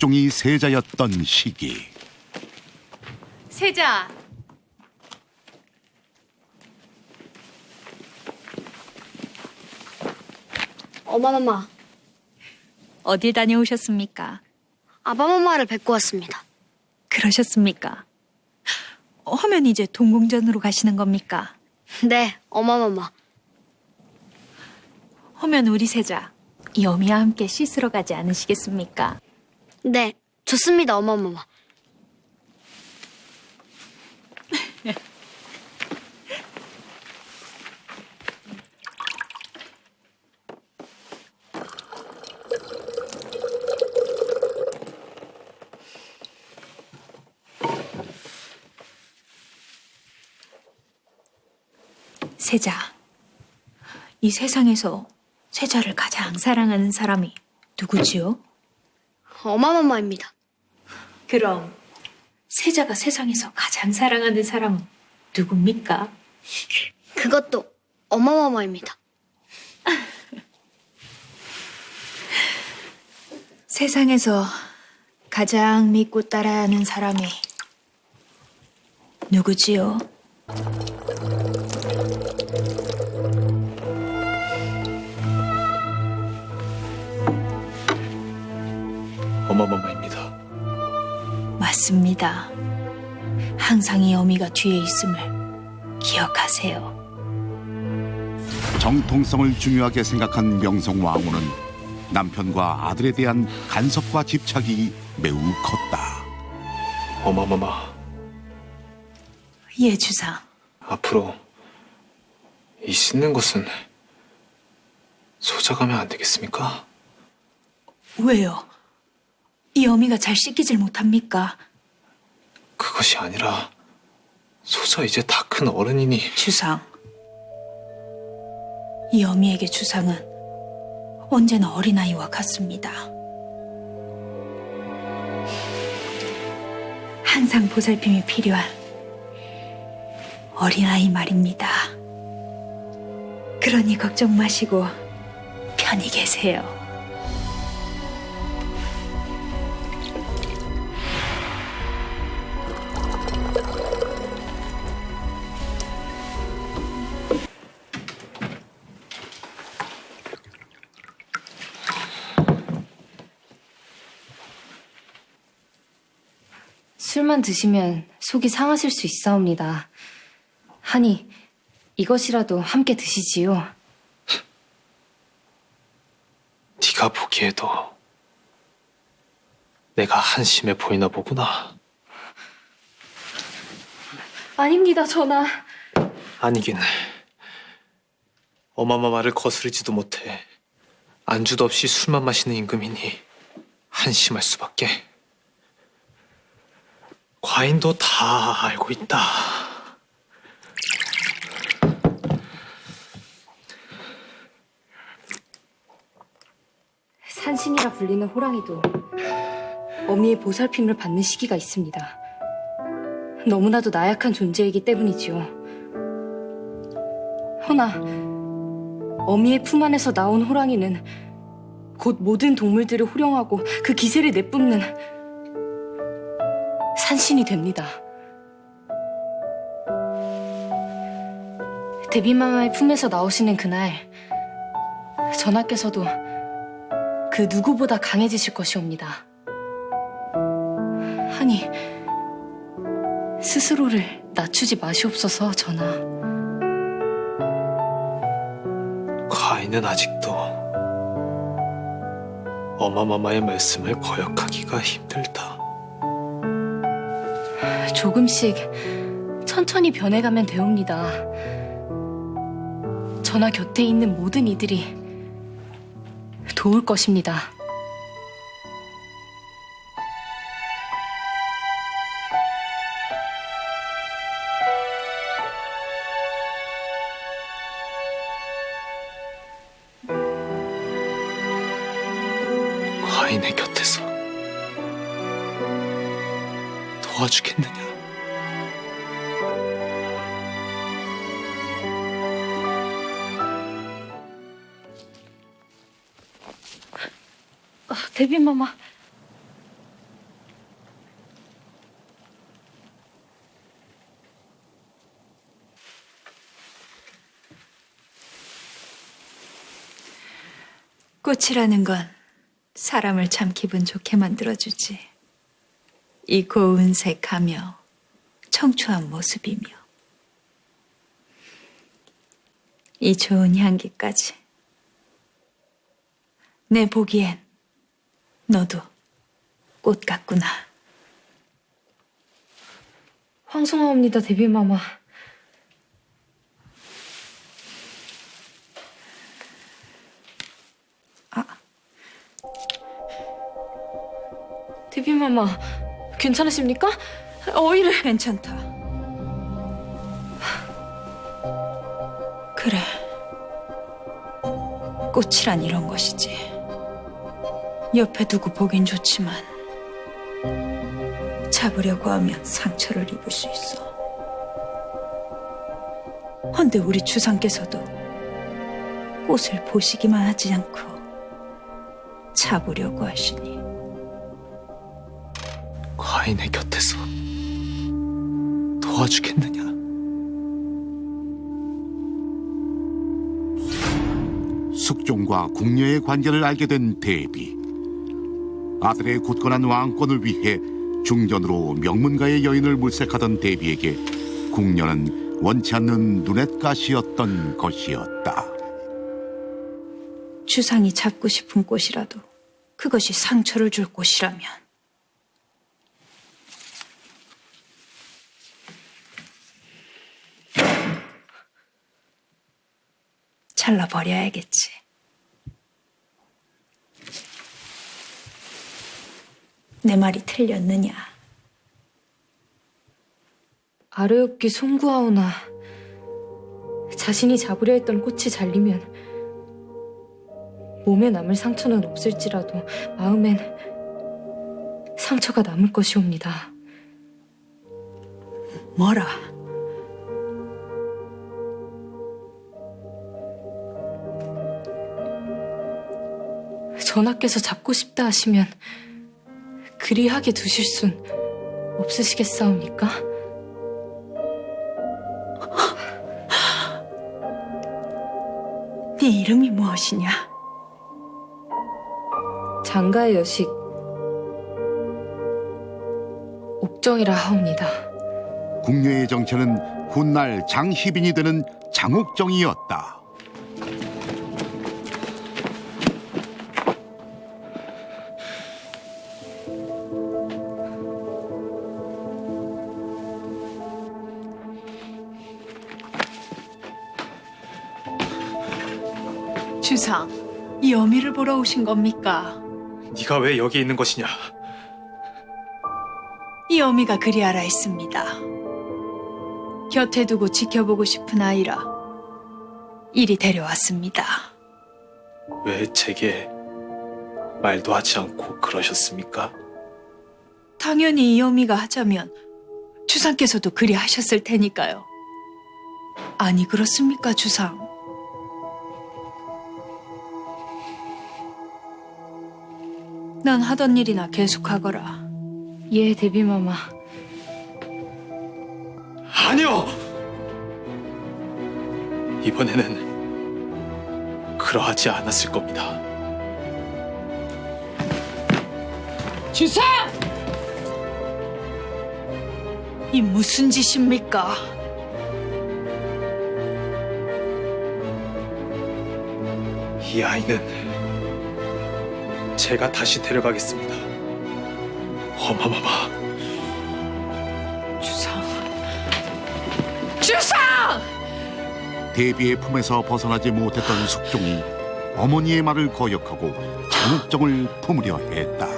각종이 세자였던 시기. 세자, 어마마마, 어딜 다녀오셨습니까? 아바마마를 뵙고 왔습니다. 그러셨습니까? 하면 이제 동궁전으로 가시는 겁니까? 네, 어마마마. 하면 우리 세자, 이 어미와 함께 씻으러 가지 않으시겠습니까? 네, 좋습니다, 어마마마. 세자, 이 세상에서 세자를 가장 사랑하는 사람이 누구지요? 어마마마입니다. 그럼 세자가 세상에서 가장 사랑하는 사람은 누굽니까? 그것도 어마마마입니다. 세상에서 가장 믿고 따라야 하는 사람이 누구지요? 어마마마입니다. 맞습니다. 항상 이 어미가 뒤에 있음을 기억하세요. 정통성을 중요하게 생각한 명성 왕후는 남편과 아들에 대한 간섭과 집착이 매우 컸다. 어마마마, 예, 주상. 앞으로 이 씻는 것은 소자가면 안 되겠습니까? 왜요? 이 어미가 잘 씻기질 못합니까? 그것이 아니라 소자 이제 다 큰 어른이니 주상. 이 어미에게 주상은 언제나 어린아이와 같습니다. 항상 보살핌이 필요한 어린아이 말입니다. 그러니 걱정 마시고 편히 계세요. 술만 드시면 속이 상하실 수 있사옵니다. 하니 이것이라도 함께 드시지요. 네가 보기에도 내가 한심해 보이나 보구나. 아닙니다, 전하. 아니긴 어마마마를 거스르지도 못해 안주도 없이 술만 마시는 임금이니 한심할 수밖에. 과인도 다 알고 있다. 산신이라 불리는 호랑이도 어미의 보살핌을 받는 시기가 있습니다. 너무나도 나약한 존재이기 때문이지요. 허나 어미의 품 안에서 나온 호랑이는 곧 모든 동물들을 호령하고 그 기세를 내뿜는 산신이 됩니다. 데비마마의 품에서 나오시는 그날 전하께서도 그 누구보다 강해지실 것이옵니다. 하니 스스로를 낮추지 마시옵소서 전하. 과인은 아직도 어마마마의 말씀을 거역하기가 힘들다. 조금씩 천천히 변해가면 되옵니다. 전하 곁에 있는 모든 이들이 도울 것입니다. 과인의 곁에서 도와주겠느냐? 어, 데빈 마마. 꽃이라는 건 사람을 참 기분 좋게 만들어주지. 이 고운 색하며 청초한 모습이며 이 좋은 향기까지. 내 보기엔 너도 꽃 같구나. 황송하옵니다, 데뷔마마. 아. 데뷔마마, 괜찮으십니까? 어이를. 괜찮다. 그래. 꽃이란 이런 것이지. 옆에 두고 보긴 좋지만 잡으려고 하면 상처를 입을 수 있어. 헌데 우리 주상께서도 꽃을 보시기만 하지 않고 잡으려고 하시니 과인의 곁에서 도와주겠느냐? 숙종과 궁녀의 관계를 알게 된 대비. 아들의 굳건한 왕권을 위해 중전으로 명문가의 여인을 물색하던 대비에게 궁녀는 원치 않는 눈엣가시였던 것이었다. 주상이 잡고 싶은 꽃이라도 그것이 상처를 줄 꽃이라면 잘라버려야겠지. 내 말이 틀렸느냐? 아뢰옵기 송구하오나 자신이 잡으려 했던 꽃이 잘리면 몸에 남을 상처는 없을지라도 마음엔 상처가 남을 것이옵니다. 뭐라? 전하께서 잡고 싶다 하시면 그리하게 두실 순 없으시겠사옵니까? 네 이름이 무엇이냐? 장가의 여식 옥정이라 하옵니다. 궁녀의 정체는 훗날 장희빈이 되는 장옥정이었다. 주상, 이 어미를 보러 오신 겁니까? 네가 왜 여기 있는 것이냐? 이 어미가 그리하라 했습니다. 곁에 두고 지켜보고 싶은 아이라 이리 데려왔습니다. 왜 제게 말도 하지 않고 그러셨습니까? 당연히 이 어미가 하자면 주상께서도 그리 하셨을 테니까요. 아니 그렇습니까, 주상? 넌 하던 일이나 계속하거라. 예, 데뷔마마. 아니요! 이번에는 그러하지 않았을 겁니다. 주상! 이 무슨 짓입니까? 이 아이는 제가 다시 데려가겠습니다. 어마마마, 주상. 주상! 대비의 품에서 벗어나지 못했던 숙종이 어머니의 말을 거역하고 장옥정을 품으려 했다.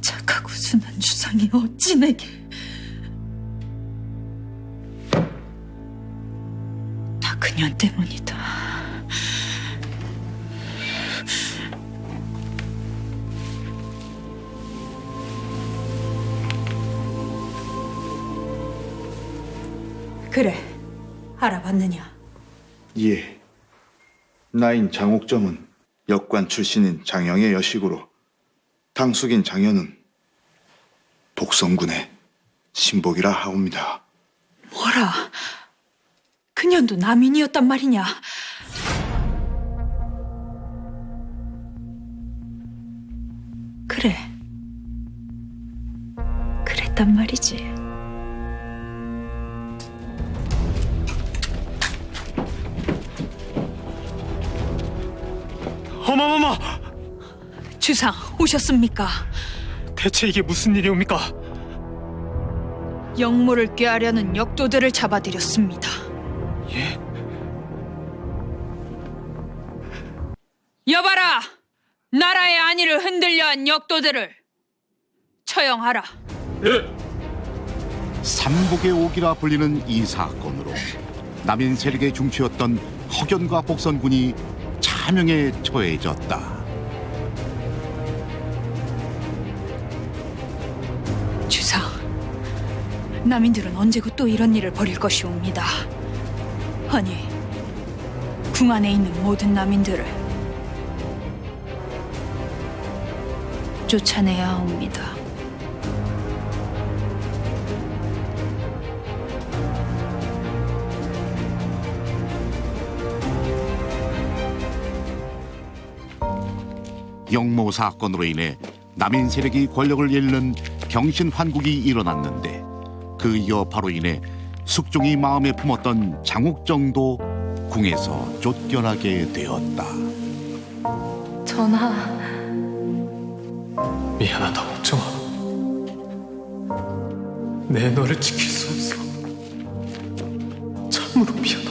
착하고 순한 주상이 어찌 내게 그년 때문이다 그래 알아봤느냐 예. 나인 장옥정은 역관 출신인 장영의 여식으로 당숙인 장현은 복성군의 신복이라 하옵니다. 뭐라? 그년도 남인이었단 말이냐? 그래. 그랬단 말이지. 어마마마! 주상 오셨습니까? 대체 이게 무슨 일이옵니까? 영모를 꾀하려는 역도들을 잡아들였습니다. 안위를 흔들려 한 역도들을 처형하라. 삼복의 옥이라 불리는 이 사건으로 남인 세력의 중추였던 허견과 복선군이 차명에 처해졌다. 주상, 남인들은 언제고 또 이런 일을 벌일 것이옵니다. 아니, 궁 안에 있는 모든 남인들을 쫓아내야 합니다. 영모 사건으로 인해 남인 세력이 권력을 잃는 경신 환국이 일어났는데 그 여파로 인해 숙종이 마음에 품었던 장욱정도 궁에서 쫓겨나게 되었다. 전하, 미안하다, 옥정아. 내 너를 지킬 수 없어. 참으로 미안하다.